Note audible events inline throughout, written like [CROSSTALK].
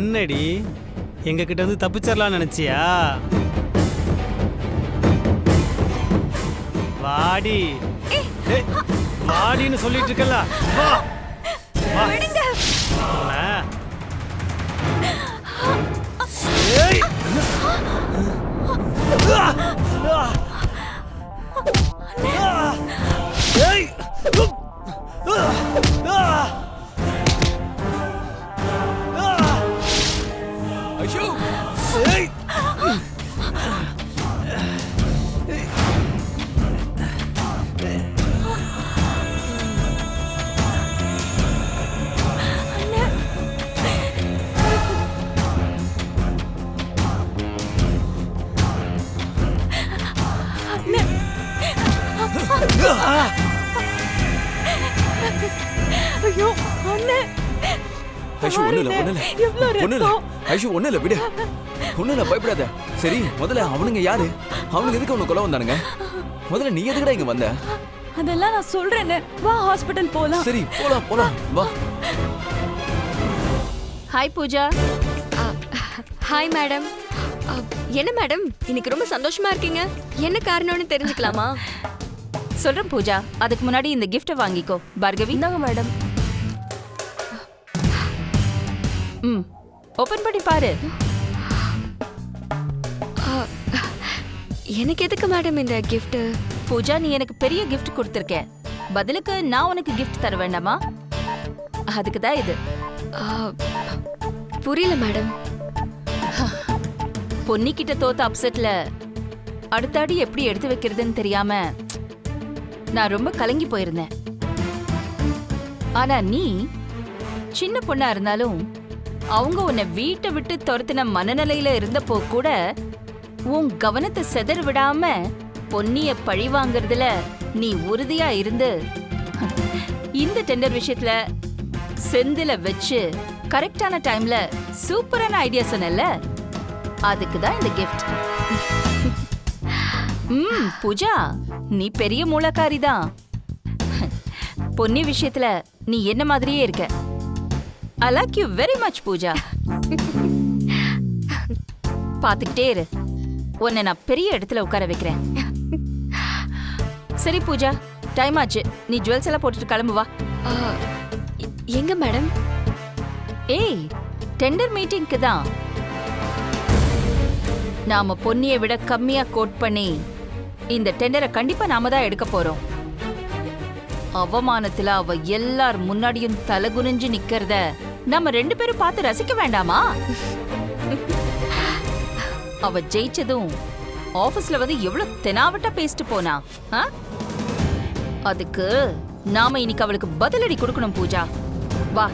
என்னடி? எங்க கிட்ட இருந்து தப்பிச்சிடலாம் நினைச்சியா? வாடி. வாடின்னு சொல்லிட்டு இருக்கல வா. வா. இல்ல ஒண்ணு இல்ல. ரத்தம். ஐஷு ஒண்ணு இல்ல விடு. ஒண்ணு இல்ல பயப்படாத. சரி முதல்ல அவனுங்க யாரு? அவனுக்கு எதுக்கு அவனுக்கு கொலை வந்தானுங்க? முதல்ல நீ எதுக்குடா இங்க வந்த? அதெல்லாம் நான் சொல்றேனே வா ஹாஸ்பிடல் போலாம். சரி போலாம் போலாம். வா. ஹாய் பூஜா. ஹாய் மேடம் என்ன மேடம் இன்னைக்கு ரொம்ப சந்தோஷமா இருக்கீங்க. என்ன காரணம்னு தெரிஞ்சுக்கலாமா? சொல்றேன் பூஜா. அதுக்கு முன்னாடி இந்த கிஃப்ட்டை வாங்கிக்கோ. பார்கவி. இந்தாங்க மேடம் ம். ஓபன் பண்ணி பாரு. எனக்கு எதுக்கு மேடம் இந்த gift? பூஜா நீ எனக்கு பெரிய கிஃப்ட் கொடுத்துருக்க. பதிலுக்கு நான் உனக்கு கிஃப்ட் தர வேண்டாமா? அதுக்கு தான் இது புரியல மேடம். பொன்னிக்கிட்ட தோத்த அப்செட்ல அடுத்த அடி எப்படி எடுத்து வைக்கிறதுன்னு தெரியாம நான் ரொம்ப கலங்கி போயிருந்தேன். ஆனா நீ சின்ன பொண்ணா இருந்தாலும் அவங்க உன்னை வீட்டை விட்டு துரத்தின மனநிலையில இருந்தப்போ கூட உன் கவனத்தை செதற விடாம பொன்னிய பழி வாங்குறதுல நீ உறுதியா இருந்து இந்த டெண்டர் விஷயத்துல செந்தில வச்சு கரெக்டான டைம்ல சூப்பரான ஐடியா சொன்னல அதுக்கு தான் இந்த கிஃப்ட் ம் பூஜா நீ பெரிய மூலக்காரி தான். பொன்னி விஷயத்துல நீ என்ன மாதிரியே இருக்க? I like you very much Pooja பாத்துக்கிட்டே இரு. உன்னை நான் பெரிய இடத்துல உட்கார வைக்கிறேன். சரி பூஜா டைம் ஆச்சு. நீ ஜுவல்ஸ் எல்லாம் போட்டுட்டு கிளம்பு வா. எங்க மேடம் ஏய் டெண்டர் மீட்டிங்க்கு தான். நாம பொன்னியை விட கம்மியா கோட் பண்ணி இந்த டெண்டரை கண்டிப்பா நாம தான் எடுக்க போறோம். அவமானத்துல அவ எல்லார் முன்னாடியும் தலகுனிஞ்சு நிக்கிறத நம்ம ரெண்டு பேரும் பார்த்து ரசிக்க வேண்டாமா? அவ ஜெயிச்சதும் ஆபீஸ்ல வந்து எவ்வளவு தெனாவட்டா பேசிட்டு போனா ஆ? அதுக்கு நாம இன்னைக்கு அவளுக்கு பதிலடி கொடுக்கணும் பூஜா. வா.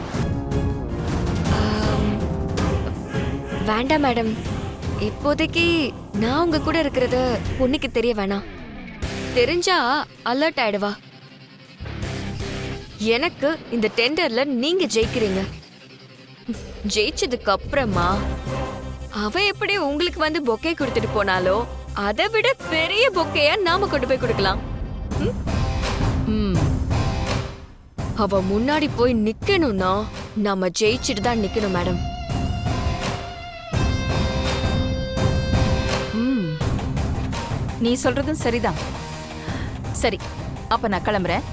வேண்டாம் மேடம். இப்போதைக்கு நான் உங்க கூட இருக்கிறது பொண்ணுக்கு தெரிய வேணாம். தெரிஞ்சா அலர்ட் ஆயிடுவா எனக்கு இந்த டெண்டர்ல நீங்க ஜெயிக்கிறீங்க. ஜெயிச்சதுக்கு அப்புறமா அவ எப்படி உங்களுக்கு வந்து பொக்கே கொடுத்துட்டு போனாலோ அதை விட பெரிய பொக்கையா நாம கொண்டு போய் கொடுக்கலாம். அவ முன்னாடி போய் நிக்கணும்னா நாம ஜெயிச்சுட்டு தான் நிக்கணும் மேடம். நீ சொல்றதும் சரிதான். சரி அப்ப நான் கிளம்புறேன்.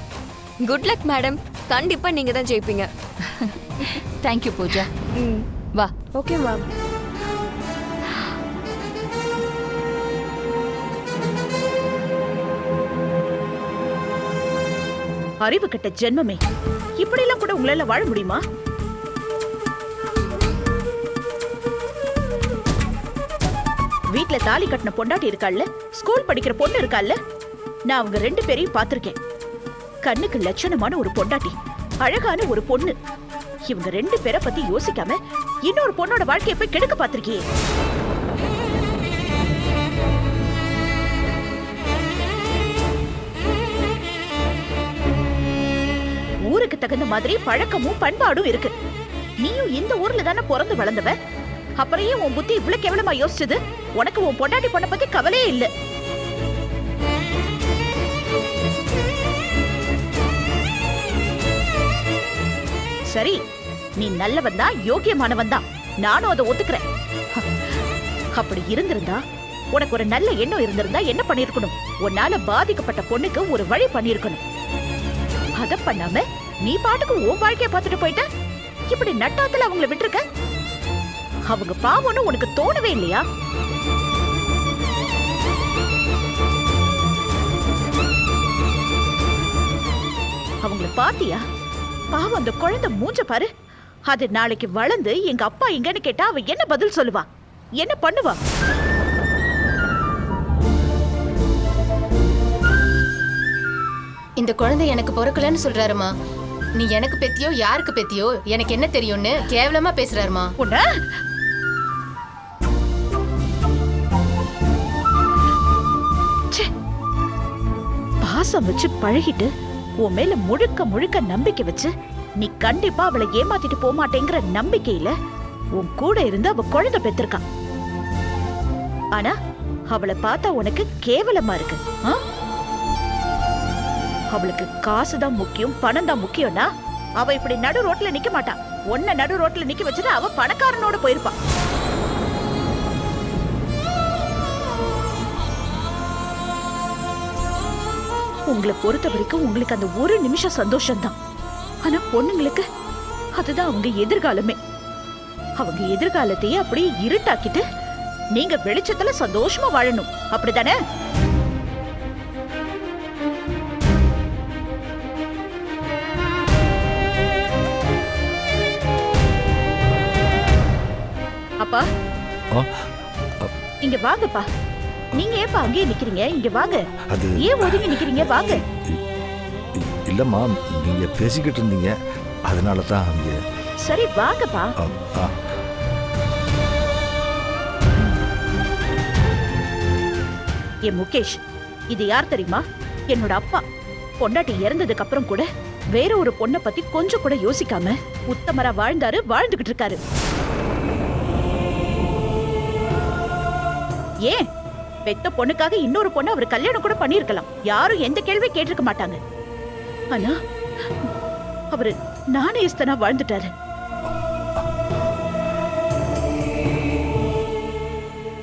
Good luck madam. கண்டிப்பா நீங்க தான் ஜெயிப்பீங்க. [LAUGHS] தேங்க்யூ பூஜா ம். வா. ஓகே மேம் அறிவு கெட்ட ஜென்மமே. இப்படியெல்லாம் கூட உங்களால வாழ முடியுமா? வீட்ல தாலி கட்டின பொண்டாட்டி இருக்காள்ல? ஸ்கூல் படிக்கிற பொண்ணு இருக்கால்ல நான் அவங்க ரெண்டு பேரையும் பார்த்திருக்கேன். கண்ணுக்கு லட்சணமான ஒரு பொண்டாட்டி அழகான ஒரு பொண்ணு. இவங்க ரெண்டு பேரை பத்தி யோசிக்காம இன்னொரு பொண்ணோட வாழ்க்கையை போய் கெடுக்க பார்த்திருக்கியே. ஊருக்கு தகுந்த மாதிரி பழக்கமும் பண்பாடும் இருக்கு. நீயும் இந்த ஊர்ல தானே பிறந்து வளர்ந்தவ? அப்புறம் ஏன் உன் புத்தி இவ்வளவு கேவலமா யோசிச்சது? உனக்கு உன் பொண்டாட்டி பொண்ணை பத்தி கவலையே இல்ல. சரி நீ நல்லவன் தான் யோக்கியமானவன் தான். நானும் அதை ஒத்துக்கிறேன். அப்படி இருந்திருந்தா உனக்கு ஒரு நல்ல எண்ணம் இருந்திருந்தா என்ன பண்ணிருக்கணும் உன்னால பாதிக்கப்பட்ட பொண்ணுக்கு ஒரு வழி பண்ணிருக்கணும் அத பண்ணாம நீ பாட்டுக்கு உன் வாழ்க்கைய பார்த்துட்டு போயிட்ட? இப்படி நட்டாத்துல அவங்கள விட்டுருக்க? அவங்க பாவம்னு உனக்கு தோணவே இல்லையா? அவங்கள பாத்தியா? பாவம் அந்த குழந்தை மூஞ்ச பாரு. அது நாளைக்கு வளர்ந்து எங்க அப்பா எங்கன்னு கேட்டா அவ என்ன பதில் சொல்லுவா? என்ன பண்ணுவா? இந்த குழந்தை எனக்கு பிறக்கலன்னு சொல்றாருமா. நீ எனக்கு பெத்தியோ யாருக்கு பெத்தியோ எனக்கு என்ன தெரியும்னு கேவலமா பேசுறாருமா. உன்ன. பாசம் வச்சு பழகிட்டு உன் மேல முழுக்க முழுக்க நம்பிக்கை வச்சு நீ கண்டிப்பா அவளை ஏமாத்திட்டு போக மாட்டேங்கிற நம்பிக்கையில உன் கூட இருந்து அவ குழந்தை பெத்திருக்கா. ஆனா அவளை பார்த்தா உனக்கு கேவலமா இருக்கு. ஆ? அவளுக்கு காசு தான் முக்கியம் பணம் தான் முக்கியம்னா அவ இப்படி நடு ரோட்ல நிக்க மாட்டா. உன்ன நடு ரோட்ல நிக்க வச்சுட்டு அவ பணக்காரனோட போயிருப்பா. உங்களை பொறுத்த வரைக்கும் உங்களுக்கு அந்த ஒரு நிமிஷம் சந்தோஷம்தான். ஆனா பொண்ணுங்களுக்கு அதுதான் அவங்க எதிர்காலமே. அவங்க எதிர்காலத்தையே அப்படியே இருட்டாக்கிட்டு நீங்க வெளிச்சத்துல சந்தோஷமா வாழணும். அப்படிதானே? அப்பா. இங்க வாங்கப்பா. நீங்க ஏப்பா அங்கேயே நிக்கிறீங்க? இங்க வாங்க. அது ஏன் ஒதுங்கி நிக்கிறீங்க? வாங்க. இல்லம்மா நீங்க பேசிக்கிட்டு இருந்தீங்க. அதனால தான் அங்க. சரி வாங்கப்பா. ஏ முகேஷ் இது யார் தெரியுமா? என்னோட அப்பா. பொண்டாட்டி இறந்ததுக்கு அப்புறம் கூட வேற ஒரு பொண்ணை பத்தி கொஞ்சம் கூட யோசிக்காம உத்தமரா வாழ்ந்தாரு வாழ்ந்துகிட்டு இருக்காரு. ஏன்? பெத்த பொண்ணுக்காக இன்னொரு பொண்ணு அவர் கல்யாணம் கூட பண்ணியிருக்கலாம். யாரும் எந்த கேள்வி கேட்டிருக்க மாட்டாங்க. ஆனா அவரு நாணயஸ்தனா வாழ்ந்துட்டாரு.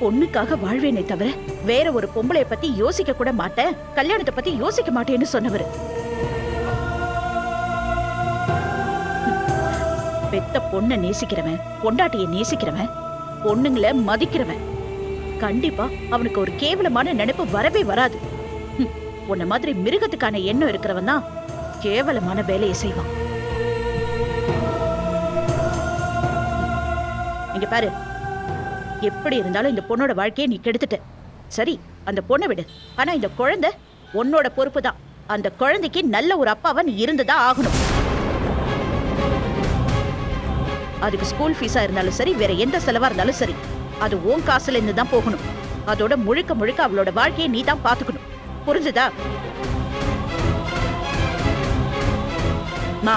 பொண்ணுக்காக வாழ்வேனே தவிர வேற ஒரு பொம்பளைய பத்தி யோசிக்க கூட மாட்டேன். கல்யாணத்தை பத்தி யோசிக்க மாட்டேன்னு சொன்னவர். பெத்த பொண்ணை நேசிக்கிறவன் பொண்டாட்டியை நேசிக்கிறவன் பொண்ணுங்களை மதிக்கிறவன். கண்டிப்பா அவனுக்கு ஒரு கேவலமான நினைப்பு வரவே வராது. உன்ன மாதிரி மிருகத்துக்கான எண்ணம் இருக்கிறவன் தான் கேவலமான வேலையை செய்வான். இங்க பாரு எப்படி இருந்தாலும் இந்த பொண்ணோட வாழ்க்கையை நீ கெடுத்துட்ட. சரி அந்த பொண்ணை விடு. ஆனா இந்த குழந்தை உன்னோட பொறுப்பு தான். அந்த குழந்தைக்கு நல்ல ஒரு அப்பாவன் நீ இருந்துதான் ஆகணும். அதுக்கு ஸ்கூல் ஃபீஸா இருந்தாலும் சரி வேற எந்த செலவா இருந்தாலும் சரி. அது உன் காசுல இருந்து தான் போகணும். அதோட முழுக்க முழுக்க அவளோட வாழ்க்கையை நீ தான் பாத்துக்கணும் புரிஞ்சுதா? மா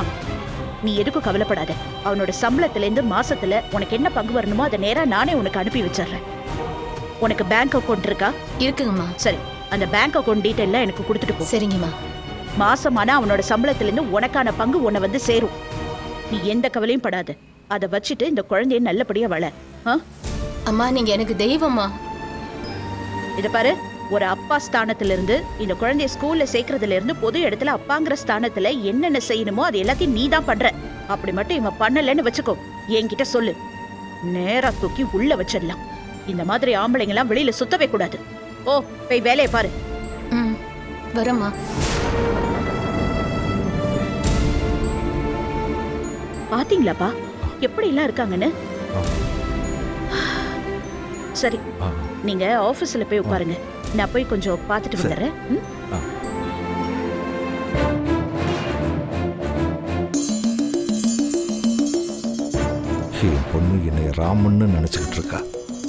நீ எதுக்கும் கவலைப்படாத. அவனோட சம்பளத்துல இருந்து மாசத்துல உனக்கு என்ன பங்கு வரணுமோ அதை நேரா நானே உனக்கு அனுப்பி வச்சிடுறேன். உனக்கு பேங்க் அக்கவுண்ட் இருக்கா? இருக்குங்கம்மா. சரி அந்த பேங்க் அக்கவுண்ட் டீட்டெயிலாம் எனக்கு கொடுத்துட்டு போ. சரிங்கம்மா. மாசமானா அவனோட சம்பளத்துல இருந்து உனக்கான பங்கு உன்னை வந்து சேரும். நீ எந்த கவலையும் படாத. அதை வச்சுட்டு இந்த குழந்தைய நல்லபடியா வள. ஆ? அம்மா நீங்க எனக்கு தெய்வம்மா. இத பாரு ஒரு அப்பா ஸ்தானத்துல இருந்து இந்த குழந்தைய ஸ்கூல்ல சேர்க்கறதுல இருந்து பொது இடத்துல அப்பாங்கிற ஸ்தானத்துல என்னென்ன செய்யணுமோ அது எல்லாத்தையும் நீ தான் பண்ற. அப்படி மட்டும் இவன் பண்ணலன்னு வச்சுக்கோ. என்கிட்ட சொல்லு. நேரா தூக்கி உள்ள வச்சிடலாம். இந்த மாதிரி ஆம்பளைங்க எல்லாம் வெளியில சுத்தவே கூடாது. ஓ போய் வேலையை பாரு. ம் வரம்மா. பாத்தீங்களாப்பா? எப்படி எல்லாம் இருக்காங்கன்னு? சரி. நீங்க ஆபீஸ்ல போய் உட்காருங்க. நான் போய் கொஞ்சம் பார்த்துட்டு. வந்துடுறேன். என் பொண்ணு என்னை ராமன்னு நினச்சிக்கிட்டு இருக்கா.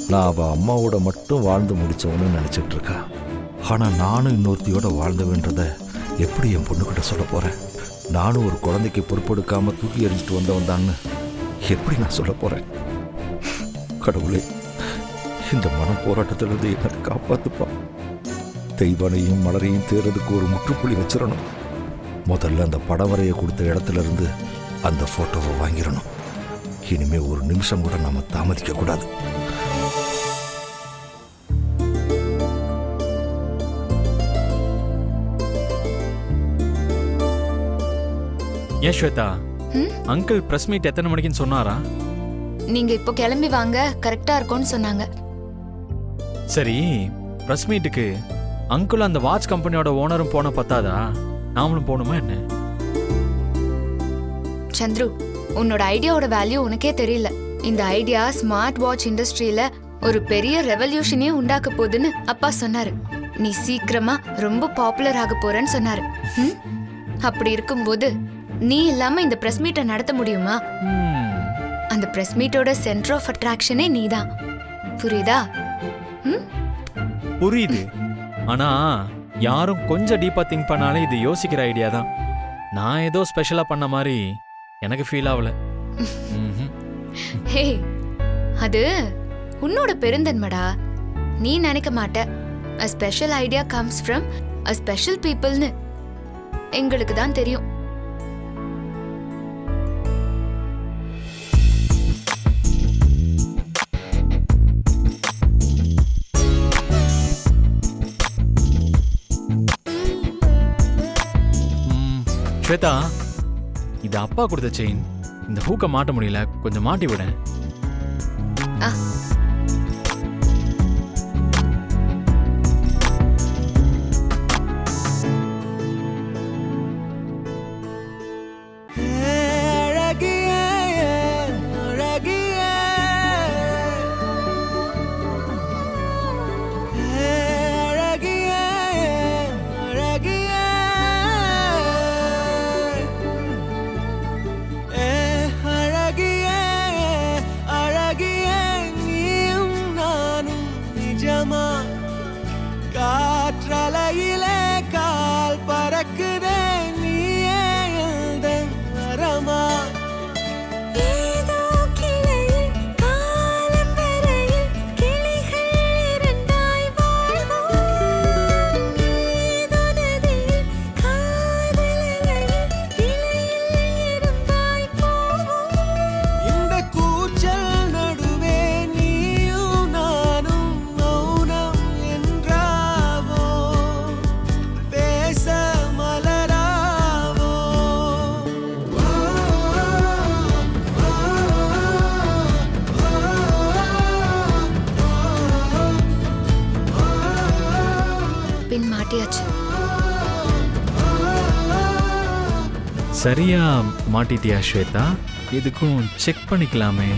நான் அவள் அம்மாவோட மட்டும் வாழ்ந்து முடிச்சவன்னு நினச்சிட்டு இருக்கா. ஆனால் நானும் இன்னொருத்தியோட வாழ்ந்தவன்றத எப்படி என் பொண்ணுக்கிட்ட சொல்ல போகிறேன் நானும் ஒரு குழந்தைக்கு பொறுப்பெடுக்காம தூக்கி எறிஞ்சிட்டு வந்தவன் தான்னு எப்படி நான் சொல்ல போகிறேன் கடவுளே. இந்த மன போராட்டத்திலிருந்து என்னை காப்பாத்துப்பா. தெய்வானையும் மலரையும் தேர்றதுக்கு ஒரு முற்றுப்புள்ளி வச்சிடணும் முதல்ல அந்த படம் வரைய கொடுத்த இடத்துல இருந்து அந்த போட்டோவை வாங்கிடணும் இனிமே ஒரு நிமிஷம் கூட நாம தாமதிக்க கூடாது. ஏன் ஸ்வேதா ம்? அங்கிள் பிரஸ் மீட் எத்தனை மணிக்குன்னு சொன்னாரா? நீங்க இப்போ கிளம்பி வாங்க கரெக்டா இருக்கும்னு சொன்னாங்க. சரி பிரஸ் மீட்டுக்கு அங்கிள் அந்த வாட்ச் கம்பெனியோட ஓனரும் போன பத்தாதா? நாமளும் போகணுமா என்ன? சந்துரு உன்னோட ஐடியாவோட வேல்யூ உனக்கே தெரியல. இந்த ஐடியா ஸ்மார்ட் வாட்ச் இண்டஸ்ட்ரியில ஒரு பெரிய ரெவல்யூஷனே உண்டாக்க போகுதுன்னு அப்பா சொன்னாரு. நீ சீக்கிரமா ரொம்ப பாப்புலர் ஆக போறேன்னு சொன்னாரு. ம்? அப்படி இருக்கும்போது நீ இல்லாம இந்த பிரஸ் மீட்டை நடத்த முடியுமா? அந்த பிரஸ் மீட்டோட சென்டர் ஆஃப் அட்ராக்ஷனே நீதான். புரியுதா? புரியுது. ஆனா யாரும் கொஞ்சம் டீப்பா திங்க் பண்ணாலே இது யோசிக்கிற ஐடியா தான். நான் ஏதோ ஸ்பெஷலா பண்ண மாதிரி எனக்கு ஃபீல் ஆகல ஹே அது உன்னோட பெருந்தன்மடா. நீ நினைக்க மாட்ட. A special idea comes from a special பீப்புள்னு எங்களுக்கு தான் தெரியும். ஸ்வேதா இது அப்பா கொடுத்த செயின் இந்த ஹூக்கை மாட்ட முடியல கொஞ்சம் மாட்டி விடேன் சரியா மாட்டிட்டியா ஸ்வேதா? இதுக்கும் செக் பண்ணிக்கலாமே?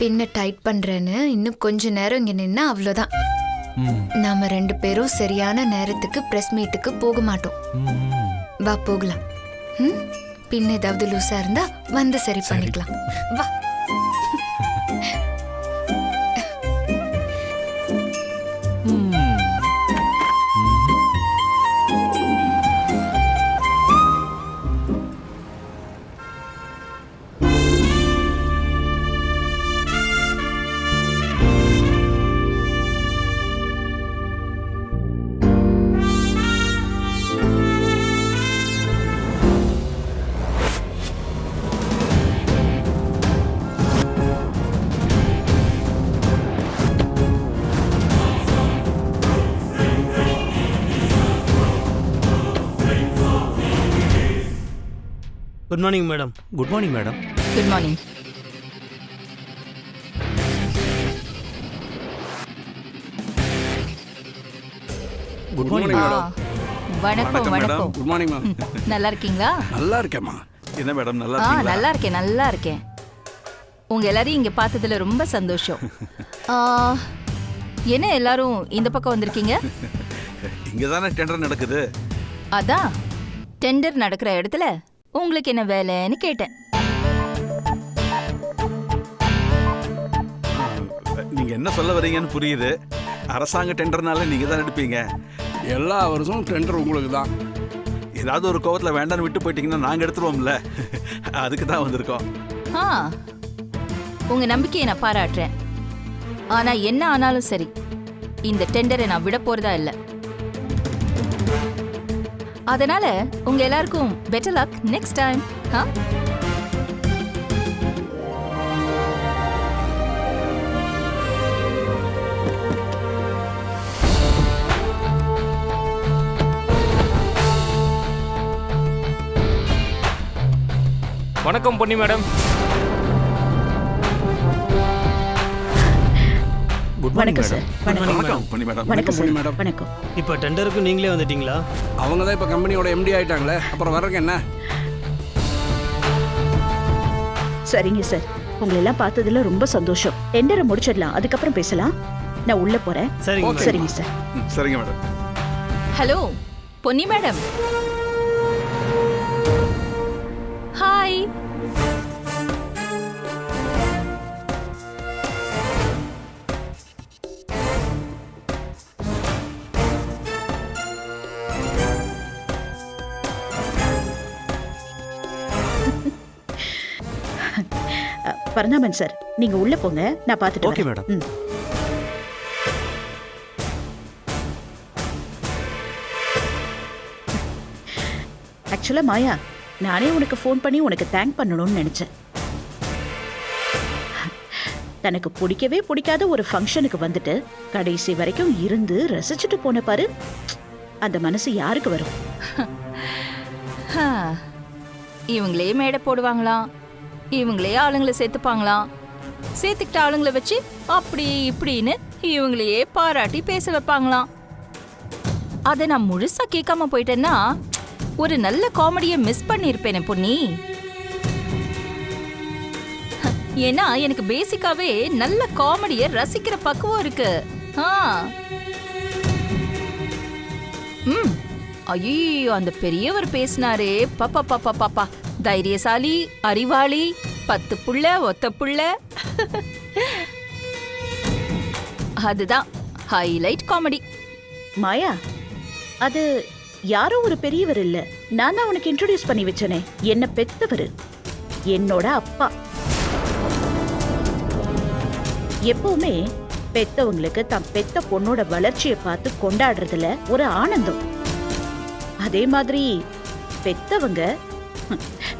பின்ன டைட் பண்றேன்னு இன்னும் கொஞ்ச நேரம் இங்க நின்னா அவ்வளோதான் ம், நாம ரெண்டு பேரும் சரியான நேரத்துக்கு பிரஸ் மீட்டுக்கு போக மாட்டோம். வா போகலாம். ம்? பின் ஏதாவது லூசா இருந்தா வந்து சரி. பண்ணிக்கலாம். வா. Good morning madam good morning madam good morning good morning வணக்கம் வணக்கம் குட் மார்னிங் மேம் நல்லா இருக்கீங்களா நல்லா இருக்கேம்மா என்ன மேடம் நல்லா ஆ இருக்கீங்களா? நல்லா இருக்கேன் நல்லா இருக்கேன் உங்க எல்லாரையும் இங்க பார்த்ததுல ரொம்ப சந்தோஷம். ஆ, என்ன எல்லாரும் இந்த பக்கம் வந்திருக்கீங்க? இங்க தானே டெண்டர் நடக்குது. அதான் டெண்டர் நடக்கிற இடத்துல உங்களுக்கு என்ன வேலைன்னு கேட்டேன். நீங்க என்ன சொல்ல வரீங்கன்னு புரியுது. அரசாங்க டெண்டர்னால நீங்க தான் எடுப்பீங்க. எல்லா வருஷமும் டெண்டர் உங்களுக்கு தான். ஏதாவது ஒரு கோவத்துல வேண்டாம்னு விட்டு போயிட்டீங்கன்னா நாங்க எடுத்துருவோம்ல. அதுக்கு தான் வந்திருக்கோம். ஆ உங்க நம்பிக்கையை நான் பாராட்டுறேன். ஆனா என்ன ஆனாலும் சரி இந்த டெண்டரை நான் விட போறதா இல்ல. அதனால உங்க எல்லாருக்கும் பெட்டர் லக் நெக்ஸ்ட் டைம் வணக்கம் பொன்னி மேடம். குட் வணக்கம் சார் மேடம் வணக்கம். வணக்கம் பண்ணி மேடம் வணக்கம் பொன்னி சார் மேடம். வணக்கம். இப்போ டெண்டருக்கு நீங்களே வந்துட்டீங்களா? அவங்க தான் இப்போ கம்பெனியோட எம்டி ஆயிட்டாங்களே. அப்புறம் வர்றதுக்கு என்ன? சரிங்க சார் உங்களை எல்லாம் பார்த்ததுல ரொம்ப சந்தோஷம். டெண்டரை முடிச்சிடலாம். அதுக்கப்புறம் பேசலாம். நான் உள்ள போறேன். சரிங்க. சரிங்க சார் சரிங்க madam hello Ponni madam hi Paranthaman sir நீங்க உள்ள போங்க நான் பார்த்துட்டு Okay, வரேன். madam. ம். ஆக்சுவலா மாயா நானே உனக்கு ஃபோன் பண்ணி உனக்கு தேங்க் பண்ணணும்னு நினைச்சேன் தனக்கு பிடிக்கவே பிடிக்காத ஒரு ஃபங்க்ஷனுக்கு வந்துட்டு கடைசி வரைக்கும் இருந்து ரசிச்சுட்டு போன பாரு அந்த மனசு யாருக்கு வரும் [LAUGHS] ஹா. இவங்களே மேடை போடுவாங்களாம் இவங்களே ஆளுங்களை சேர்த்துப்பாங்களாம் சேர்த்துக்கிட்ட ஆளுங்களை வச்சு அப்படி இப்படின்னு இவங்களையே பாராட்டி பேச வைப்பாங்களாம் அதை நான் முழுசா கேட்காம போயிட்டேன்னா ஒரு நல்ல காமெடியை மிஸ் பண்ணியிருப்பேனே பொன்னி. ஏன்னா எனக்கு பேசிக்காவே நல்ல காமெடியை ரசிக்கிற பக்குவம் இருக்கு. ஆ. ம். ஐயோ அந்த பெரியவர் பேசினாரே. பாப்பா பாப்பா பாப்பா தைரியசாலி அறிவாளி பத்து புள்ள ஒத்த புள்ள. அதுதான் ஹைலைட் காமெடி. மாயா அது யாரோ ஒரு பெரியவர் இல்ல. நான் தான் உனக்கு இன்ட்ரோடியூஸ் பண்ணி வச்சனே. என்ன பெத்தவர்? என்னோட அப்பா. எப்பவுமே பெத்தவங்களுக்கு தம் பெத்த பொண்ணோட வளர்ச்சியை பார்த்து கொண்டாடுறதுல ஒரு ஆனந்தம். அதே மாதிரி பெத்தவங்க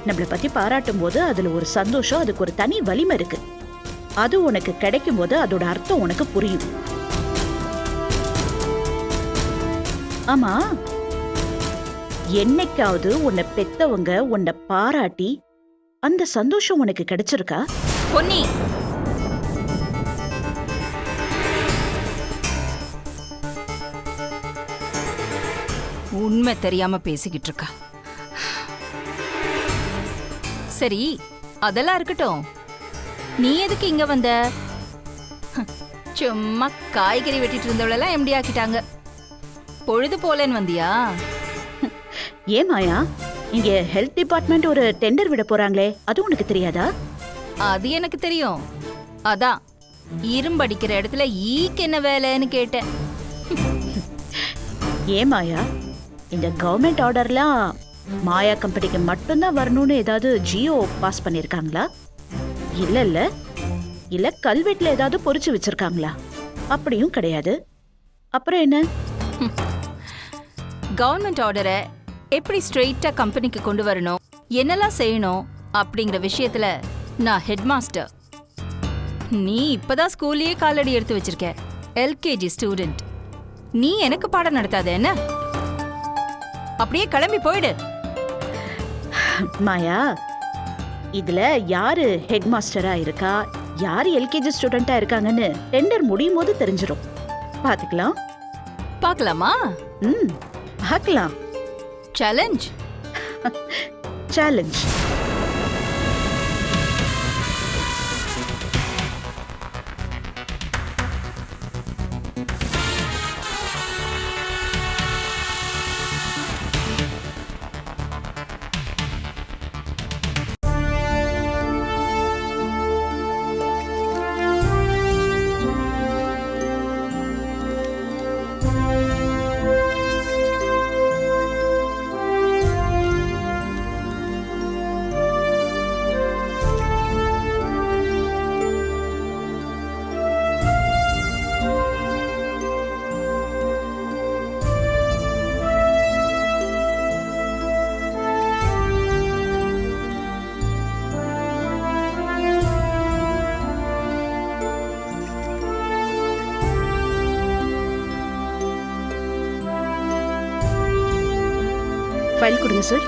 நம்மளை பத்தி பாராட்டும் போது அதுல ஒரு சந்தோஷம் அதுக்கு ஒரு தனி வலிமை இருக்கு. அது உனக்கு கிடைக்கும் போது அதோட அர்த்தம் உனக்கு புரியும். ஆமா என்னைக்காவது உன்னை பெத்தவங்க உன்னை பாராட்டி அந்த சந்தோஷம் உனக்கு கிடைச்சிருக்கா? பொன்னி! உண்மை தெரியாம பேசிக்கிட்டு இருக்கா. சரி அதெல்லாம் இருக்கட்டும். நீ எதுக்கு இங்க வந்த? சும்மா காய்கறி வெட்டிட்டு இருந்தவளெல்லாம் எம்டி ஆக்கிட்டாங்க. பொழுது போலேன்னு வந்தியா? ஏன் மாயா? இங்க ஹெல்த் டிபார்ட்மெண்ட் ஒரு டெண்டர் விட போறாங்களே அது உனக்கு தெரியாதா? அது எனக்கு தெரியும். அதான் இரும்படிக்கிற இடத்துல ஈக்கு என்ன வேலைன்னு கேட்டேன். ஏன் மாயா? இந்த கவர்மெண்ட் ஆர்டர்லாம் மாயா கம்பெனிக்கு மட்டும்தான் வரணும்னு ஏதாவது ஜியோ பாஸ் பண்ணிருக்காங்களா இல்ல இல்ல. இல்ல கல்வெட்டுல ஏதாவது பொறிச்சு வச்சிருக்காங்களா? அப்படியும் கிடையாது. அப்புறம் என்ன? [LAUGHS] கவர்மெண்ட் ஆர்டரை எப்படி ஸ்ட்ரெயிட்டா கம்பெனிக்கு கொண்டு வரணும் என்னெல்லாம் செய்யணும் அப்படிங்கிற விஷயத்துல நான் ஹெட் மாஸ்டர் நீ இப்பதான் ஸ்கூல்லயே காலடி எடுத்து வச்சிருக்க எல்கேஜி ஸ்டூடெண்ட். நீ எனக்கு பாடம் நடத்தாத என்ன? அப்படியே கிளம்பி போயிடு. மாயா இதுல யாரு ஹெட் மாஸ்டரா இருக்கா? யாரு எல்கேஜி ஸ்டூடெண்டா இருக்காங்கன்னு டெண்டர் முடியும் போது தெரிஞ்சிரும். பாத்துக்கலாம். பார்க்கலாமா ம் பார்க்கலாம் சேலஞ்ச் சேலஞ்ச் ஃபைல் கொடுங்க சார்